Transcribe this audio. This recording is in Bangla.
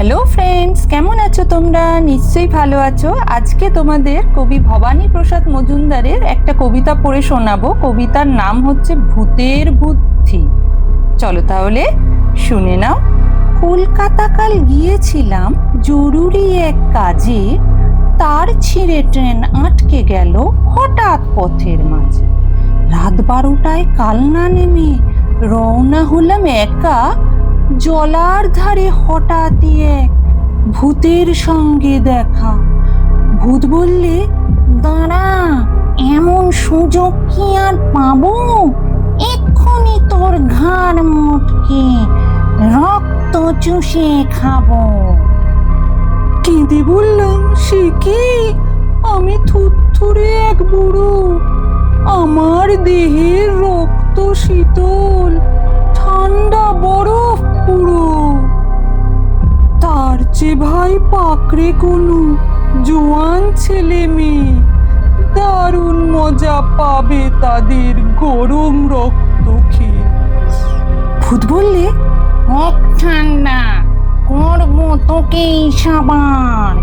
হ্যালো ফ্রেন্ডস কেমন আছো তোমরা? নিশ্চয়ই ভালো আছো। আজকে তোমাদের কবি ভবানী প্রসাদ মজুমদারের একটা কবিতা পড়ে শোনাবো। কবিতার নাম হচ্ছে ভূতের বুদ্ধি। চলো তাহলে শুনে নাও। কলকাতা কাল গিয়েছিলাম, জরুরি এক কাজে। তার ছিঁড়ে ট্রেন আটকে গেল হঠাৎ পথের মাঝে। রাত বারোটায় কালনা নেমে রওনা হলাম একা। জলার ধারে হঠাৎই এক ভূতের সঙ্গে দেখা। ভূত বললে, দাঁড়া, এমন সুযোগ কি আর পাবো? এক্ষুনি তোর ঘাড় মোটকে রক্ত চুষে খাব। কেঁদে বললাম সে কি? আমি থুরথুরে এক বুড়ো। আমার দেহের রক্ত শীতল। চেয়ে ভাই, পাকড়ে কোনো জোয়ান ছেলে মেয়ে, দারুণ মজা পাবে তাদের গরম রক্ত খেয়ে। ভূত বললে ঠান্ডা করব তোকেই সাবার